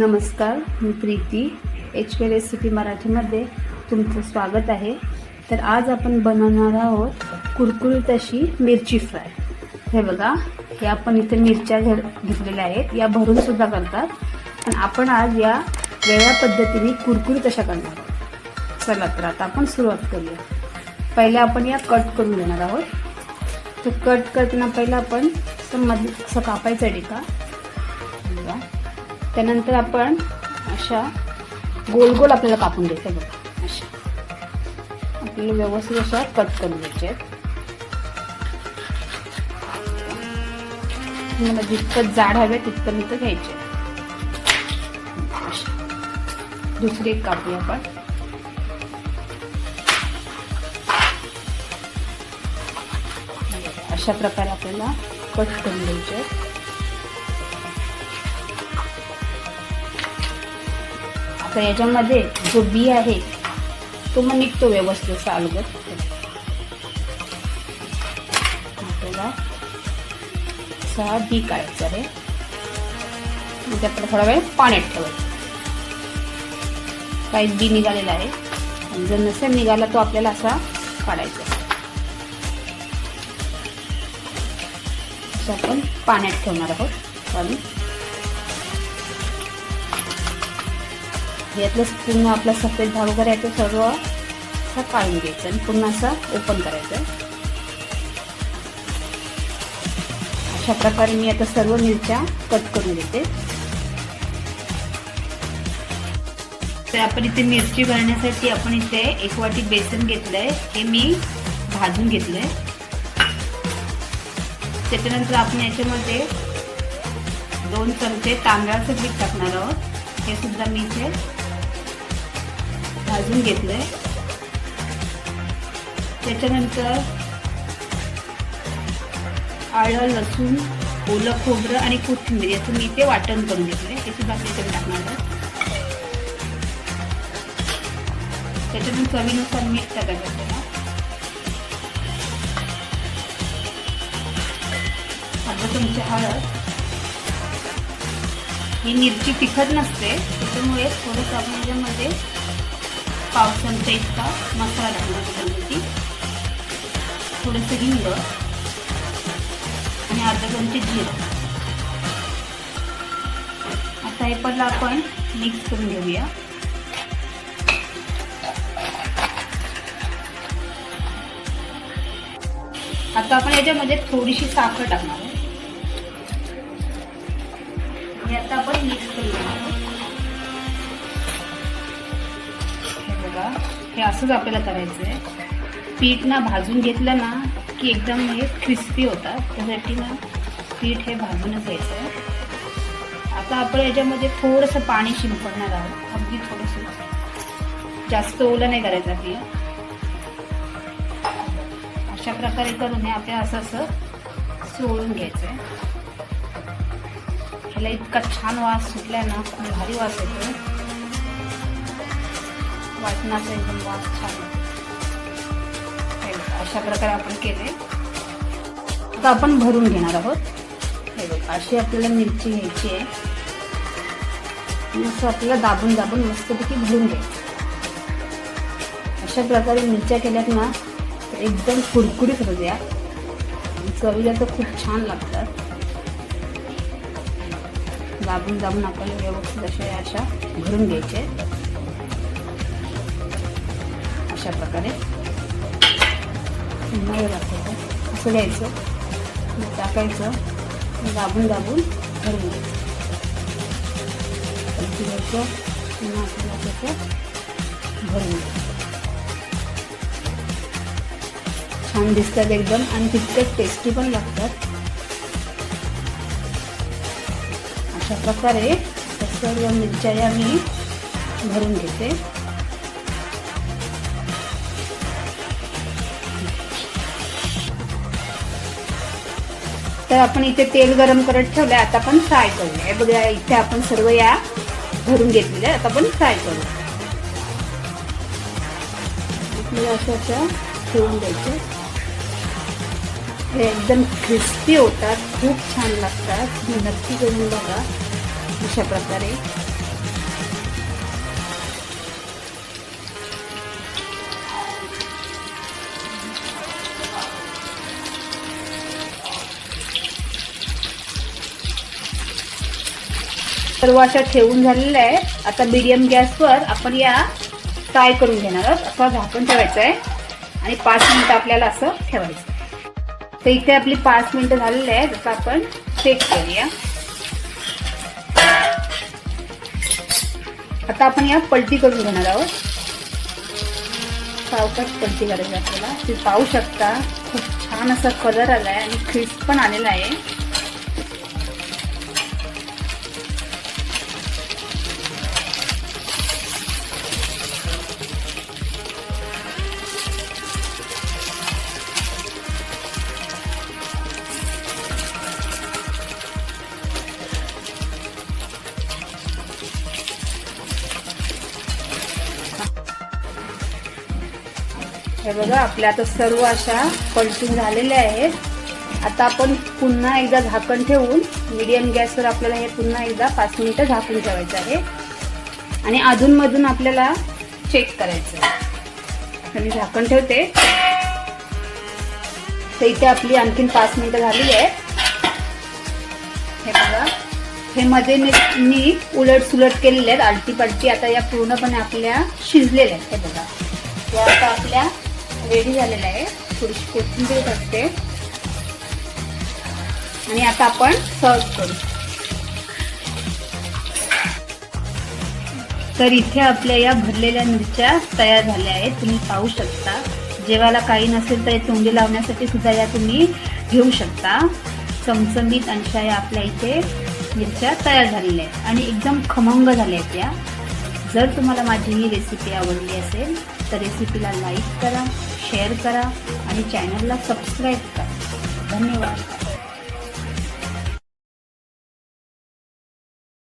नमस्कार मी Preeti. H K recipe मराठीमध्ये तुमचं स्वागत आहे. तर आज आपण बनवणार आहोत कुरकुरीत अशी मिरची फ्राय. हे बघा हे आपण इथे मिरच्या घे घेतलेल्या आहेत. या भरूनसुद्धा करतात. पण आपण आज या वेगळ्या पद्धतीने कुरकुरीत अशा करणार आहोत. चला तर आता आपण सुरुवात करूया. पहिले आपण या कट करून घेणार आहोत. तर कट करताना पहिलं आपण तर मध्ये असं कापायचं टिका बघा. त्यानंतर आपण अशा गोल गोल आपल्याला कापून घ्यायचं बघा. अशा. आपल्याला व्यवस्थित अशा कट करून द्यायचे आहेत. मला जितकं जाड हवे तितकं घ्यायचे दुसरी एक कापूया आपण. अशा प्रकारे आपल्याला कट करून घ्यायचे तर याच्यामध्ये जो बी आहे तो मग निघतो व्यवस्थित सालगत आपल्याला सहा बी काढायचं आहे. मग आपल्याला थोडा वेळ पाण्यात ठेवायचं. काही बी निघालेला आहे. आणि जर नसेल निघाला तो आपल्याला असा काढायचा आहे. असं आपण पाण्यात ठेवणार आहोत. आणि यातलं पूर्ण आपला सफेद भाग वगैरे याचं सर्व असा काढून घ्यायचा आणि पूर्ण असं ओपन करायचं. अशा प्रकारे मी आता सर्व मिरच्या कट करून घेते. तर आपण इथे मिरची भरण्यासाठी आपण इथे एक वाटी बेसन घेतलंय. हे मी भाजून घेतलंय. त्याच्यानंतर आपण याच्यामध्ये दोन चमचे तांदळाचं पीठ टाकणार आहोत. हे सुद्धा मी इथे भाजून घेतलं आहे त्याच्यानंतर आळं लसूण ओलं खोबरं आणि कोथिंबीर याचं मी इथे वाटण करून घेतलं आहे सुद्धा मी इथे टाकणार आहे. त्याच्यातून चवीनुसार मीठ टाकायचं आपल्याला. आता तुमची हळद. ही मिरची तिखट नसते त्याच्यामुळे थोडंसं आपण याच्यामध्ये पाव चमचा इतका मसाला टाकणार त्याच्यामध्ये थोडंसं हिंग आणि अर्धा चमचे जिरं. आता हे पण आपण मिक्स करून घेऊया. आता आपण याच्यामध्ये थोडीशी साखर टाकणार हे असंच आपल्याला करायचं आहे पीठ ना भाजून घेतलं ना की एकदम हे क्रिस्पी होतात. त्यासाठी ना पीठ हे भाजूनच घ्यायचं आहे आता आपण याच्यामध्ये थोडंसं पाणी शिंपडणार आहोत. अगदी थोडंसं. जास्त ओलं नाही करायचं आपल्याला. अशा प्रकारे करून हे आपल्या असं असं सोडून घ्यायचं आहे ह्याला इतका छान वास सुटलाय ना खूप भारी वास येतो वाटणाचा एकदम वास छान अशा प्रकारे आपण केले. आता आपण भरून घेणार आहोत. हे बघ अशी आपल्याला मिरची घ्यायची आहे. आणि असं आपल्याला दाबून दाबून मस्तपैकी भरून घ्यायचं. अशा प्रकारे मिरच्या केल्यात ना एकदम कुरकुरीत होते या चवीला तर खूप छान लागतात. दाबून दाबून आपल्याला व्यवस्थित अशा अशा भरून घ्यायचे अशा प्रकारे असं घ्यायचं. टाकायचं. दाबून दाबून भरून घ्यायचं. भरून छान दिसतात एकदम आणि तितकंच टेस्टी पण लागतात. अशा प्रकारे सर्व मिरच्या या मी भरून घेते. तर आपण इथे तेल गरम करत ठेवलंय. आता आपण फ्राय करूया. हे बघा इथे आपण सर्व या भरून घेतलेल्या आता आपण फ्राय करू असं असं ठेवून द्यायचं. हे एकदम क्रिस्पी होतात. खूप छान लागतात. नक्की करून बघा. अशा प्रकारे. सर्व अशा ठेवून झालेल्या आहे आता मिडियम गॅसवर आपण या फ्राय करून घेणार आहोत. असा झाकून ठेवायचं आहे. आणि पाच मिनिटं आपल्याला असं ठेवायचं तर इथे आपली पाच मिनिटं झालेली आहे जसं आपण चेक करूया. आता आपण या पलटी करून घेणार आहोत. सावकाश पलटी करायची आपल्याला. तुम्ही पाहू शकता. खूप छान असा कलर आला आहे आणि क्रिस्प पण आलेला आहे. हे बघा आपल्या आता सर्व अशा पलटून झालेल्या आहेत. आता आपण पुन्हा एकदा झाकण ठेवून मिडियम गॅसवर आपल्याला हे पुन्हा एकदा पाच मिनिटं झाकून ठेवायचं आहे. आणि अधूनमधून आपल्याला चेक करायचं आहे. आता मी झाकण ठेवते. तर इथे आपली आणखीन पाच मिनिटं झालेली आहेत. हे बघा. हे मध्ये मी मी उलट सुलट केलेले आहेत. आलटी पालटी आता या पूर्णपणे आपल्या शिजलेल्या आहेत. हे बघा. या आता आपल्या रेडी झालेलं आहे. थोडीशी कोथिंबीर टाकते. आणि आता आपण सर्व करू. तर इथे आपल्या या भरलेल्या मिरच्या तयार झाल्या आहेत. तुम्ही पाहू शकता. जेवायला काही नसेल तर तोंडी लावण्यासाठी सुद्धा या तुम्ही घेऊ शकता. चमचमीत अंशा या आपल्या इथे मिरच्या तयार झालेल्या आहेत. आणि एकदम खमंग झाल्या आहेत या. जर तुम्हाला माझी ही रेसिपी आवडली असेल तर रेसिपीला लाईक करा. शेअर करा आणि चॅनलला सबस्क्राईब करा. धन्यवाद.